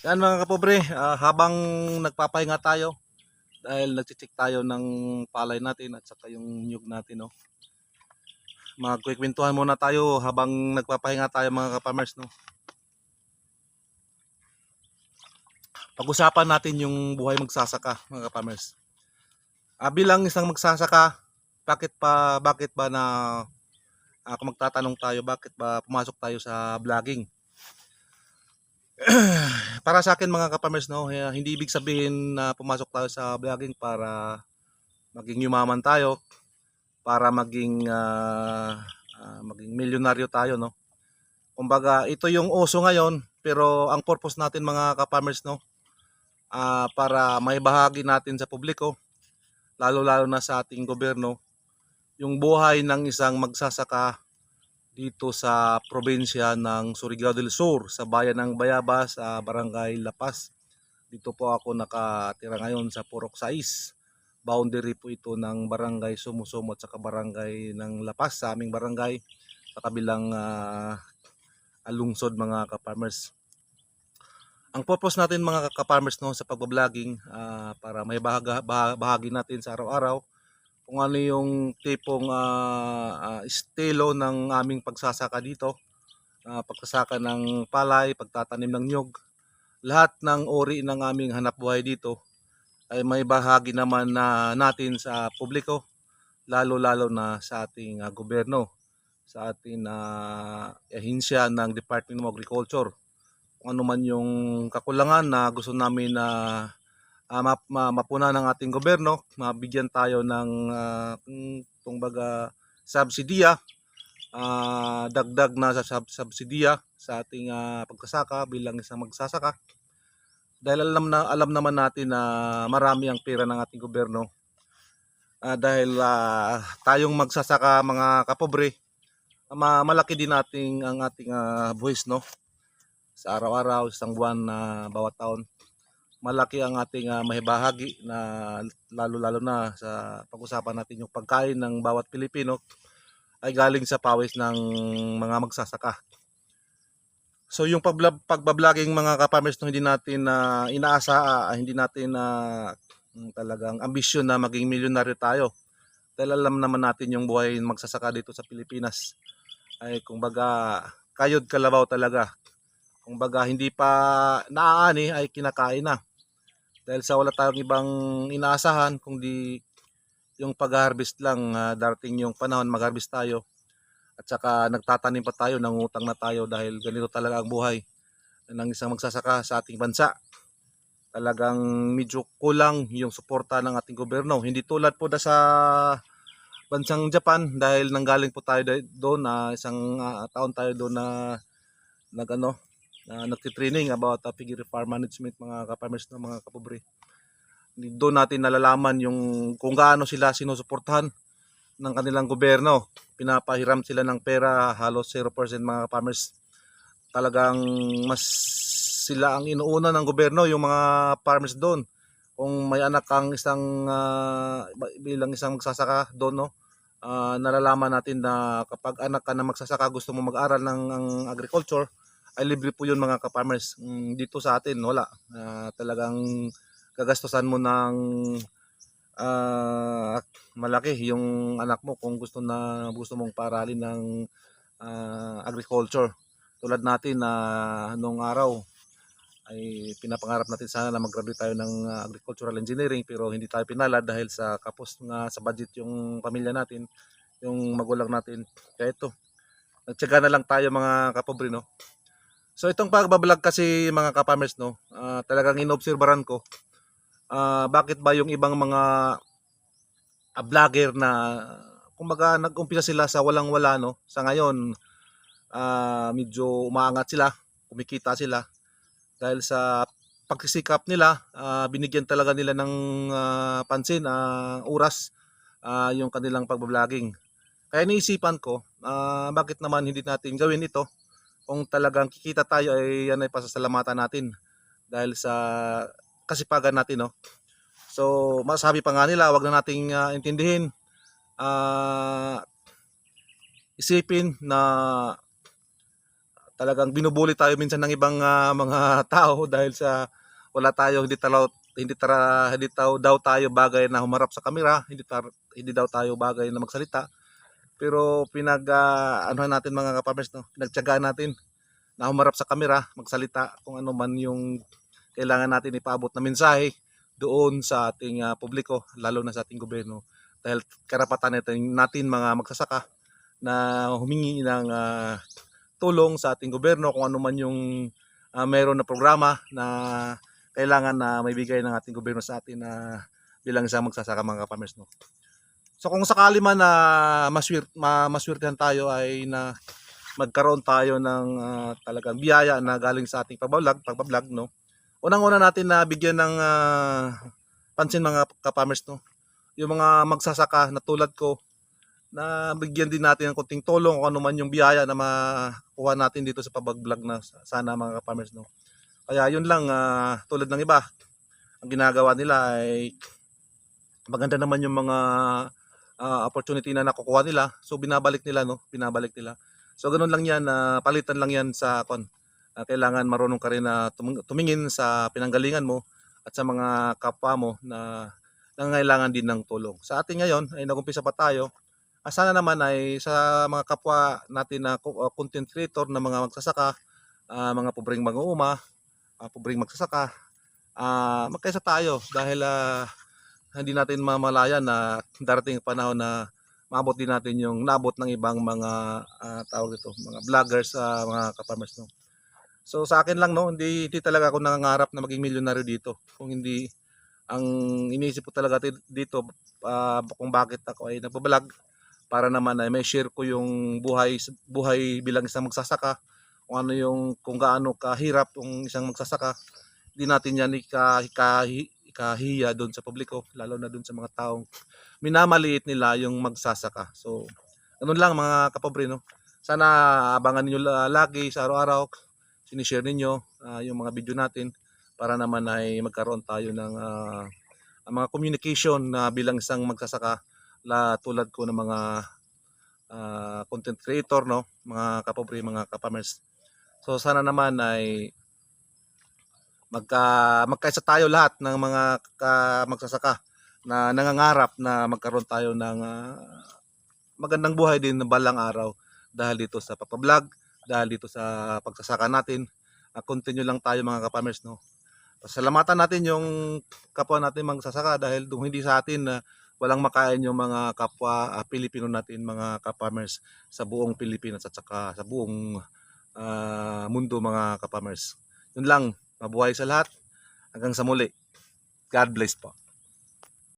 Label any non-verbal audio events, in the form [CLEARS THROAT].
Yan mga kapobre, ah, habang nagpapahinga tayo dahil nagche-check tayo ng palay natin at saka yung nyug natin no. Magkwekwentuhan muna tayo habang nagpapahinga tayo mga kapamers no. Pag-usapan natin yung buhay magsasaka mga kapamers. Ah, bilang isang magsasaka, bakit pa bakit ba na ah, kung magtatanong tayo bakit ba pumasok tayo sa vlogging? [CLEARS THROAT] para sa akin mga kapamers no, eh, hindi ibig sabihin na pumasok tayo sa vlogging para maging yumaman tayo, para maging ah, ah, maging milyonaryo tayo no. Kumbaga, ito yung uso ngayon, pero ang purpose natin mga kapamers no, ah, para may bahagi natin sa publiko, lalo-lalo na sa ating gobyerno, yung buhay ng isang magsasaka dito sa probinsya ng Surigao del Sur sa bayan ng Bayabas sa Barangay Lapas. Dito po ako nakatira ngayon sa Purok 6. Boundary po ito ng Barangay Sumusumo at saka Barangay ng Lapas sa aming barangay sa kabilang ah, lungsod mga ka-farmers. Ang purpose natin mga ka-farmers no sa pagbabloging ah, para may bahaga, bah- bahagi natin sa araw-araw kung ano yung tipong ah, ah, estilo ng aming pagsasaka dito. Ah, pagsasaka ng palay, pagtatanim ng nyug. Lahat ng uri ng aming hanap buhay dito ay may bahagi naman na natin sa publiko, lalo-lalo na sa ating ah, gobyerno, sa ating uh, ahinsya ng Department of Agriculture. Kung ano man yung kakulangan na gusto namin na uh, map, ma, mapuna ng ating gobyerno, mabigyan tayo ng uh, kung baga subsidiya, ah, dagdag na sa sub, subsidiya sa ating ah, pagkasaka bilang isang magsasaka. Dahil alam na alam naman natin na marami ang pera ng ating gobyerno. Ah, dahil ah, tayong magsasaka mga kapobre, ma- malaki din nating ang ating ah, buwis no sa araw-araw, isang buwan na bawat taon malaki ang ating uh, mahibahagi na lalo-lalo na sa pag-usapan natin yung pagkain ng bawat Pilipino ay galing sa pawis ng mga magsasaka. So yung pagblab, pagbabloging mga kapamers no, hindi natin na inaasa, ah, hindi natin na talagang ambisyon na maging milyonaryo tayo. Dahil alam naman natin yung buhay magsasaka dito sa Pilipinas ay kumbaga kayod kalabaw talaga. Kumbaga hindi pa naaani ay kinakain na dahil sa wala tayong ibang inaasahan kundi yung pag-harvest lang ah, darating yung panahon mag-harvest tayo. At saka nagtatanim pa tayo nangutang na tayo dahil ganito talaga ang buhay ng isang magsasaka sa ating bansa. Talagang medyo kulang yung suporta ng ating gobyerno. Hindi tulad po da sa bansang Japan dahil nanggaling po tayo doon na isang ah, taon tayo doon na nagano na nagtitraining about uh, piggery farm management mga ka-farmers na mga kapobre. Doon natin nalalaman yung kung gaano sila sinusuportahan ng kanilang gobyerno. Pinapahiram sila ng pera halos 0% mga farmers. Talagang mas sila ang inuuna ng gobyerno yung mga farmers doon. Kung may anak kang isang ah, bilang isang magsasaka doon no, ah, nalalaman natin na kapag anak ka na magsasaka gusto mo mag-aral ng ng agriculture ay libre po yun mga ka-farmers. Mm, dito sa atin, wala. Ah, talagang gagastusan mo ng ah, malaki yung anak mo kung gusto na gusto mong paralin ng ah, agriculture. Tulad natin na nung araw ay pinapangarap natin sana na mag-graduate tayo ng agricultural engineering pero hindi tayo pinalad dahil sa kapos nga sa budget yung pamilya natin, yung magulang natin. Kaya ito, nagtyaga na lang tayo mga kapobre no. So itong pagbablog kasi mga kapamers no, ah, talagang inobserbaran ko ah, bakit ba yung ibang mga ah, vlogger na kumbaga nag-umpisa sila sa walang-wala no. Sa ngayon ah, medyo umaangat sila, kumikita sila dahil sa pagsisikap nila, ah, binigyan talaga nila ng ah, pansin, ah, oras ah, yung kanilang pagbabloging. Kaya naisipan ko, ah, bakit naman hindi natin gawin ito kung talagang kikita tayo ay yan ay pasasalamatan natin dahil sa kasipagan natin no. So masabi pa nga nila wag na nating ah, intindihin ah, isipin na talagang binubuli tayo minsan ng ibang ah, mga [LAUGHS] tao dahil sa wala tayo hindi talo hindi tara hindi tayo, daw tayo bagay na humarap sa kamera, hindi tar, hindi daw tayo bagay na magsalita. Pero pinag ah, anuhan natin mga kapamers no, pinagtiyagaan natin na humarap sa kamera, magsalita kung ano man yung kailangan natin ipaabot na mensahe doon sa ating ah, publiko, lalo na sa ating gobyerno. Dahil karapatan natin, natin mga magsasaka na humingi ng ah, tulong sa ating gobyerno kung ano man yung ah, meron na programa na kailangan na may bigay ng ating gobyerno sa atin na bilang isang magsasaka mga kapamers. No? So kung sakali man na maswir, ma, maswirtehan tayo ay na magkaroon tayo ng ah, talagang biyaya na galing sa ating pagbablog, pagbablog no. Unang-una natin na bigyan ng ah, pansin mga kapamers no. Yung mga magsasaka na tulad ko na bigyan din natin ng konting tulong kung ano man yung biyaya na makuha natin dito sa pagbablog na sana mga kapamers no. Kaya yun lang ah, tulad ng iba ang ginagawa nila ay maganda naman yung mga ah, opportunity na nakukuha nila. So binabalik nila no, binabalik nila. So ganun lang 'yan, ah, palitan lang 'yan sa kon. Ah, kailangan marunong ka rin na tuming- tumingin sa pinanggalingan mo at sa mga kapwa mo na nangangailangan din ng tulong. Sa atin ngayon ay nagumpisa pa tayo. Ah, sana naman ay sa mga kapwa natin na ah, content creator na mga magsasaka, ah, mga pobreng mag-uuma, ah, pobreng magsasaka, ah, magkaisa tayo dahil ah, hindi natin mamalayan na darating panahon na maabot din natin yung naabot ng ibang mga ah, tawag dito, mga vloggers sa mga kaparmers no. So sa akin lang no, hindi, hindi talaga ako nangangarap na maging milyonaryo dito. Kung hindi ang iniisip ko talaga dito ah, kung bakit ako ay nagbablog para naman ay may share ko yung buhay buhay bilang isang magsasaka kung ano yung kung gaano kahirap yung isang magsasaka hindi natin yan ika, ikahiya doon sa publiko lalo na doon sa mga taong minamaliit nila yung magsasaka. So ganun lang mga kapobre no? Sana abangan niyo la- lagi sa araw-araw. Sinishare ninyo ah, yung mga video natin para naman ay magkaroon tayo ng ang mga communication na bilang isang magsasaka. La tulad ko ng mga ah, content creator no? Mga kapobre mga kapamers so sana naman ay magka magkaisa tayo lahat ng mga ka, magsasaka na nangangarap na magkaroon tayo ng ah, magandang buhay din na balang araw dahil dito sa pagpa-vlog, dahil dito sa pagsasaka natin. Ah, continue lang tayo mga kapamers no. Pasalamatan natin yung kapwa natin magsasaka dahil kung hindi sa atin na walang makain yung mga kapwa ah, Pilipino natin mga kapamers sa buong Pilipinas at saka sa buong ah, mundo mga kapamers. Yun lang, mabuhay sa lahat. Hanggang sa muli. God bless po.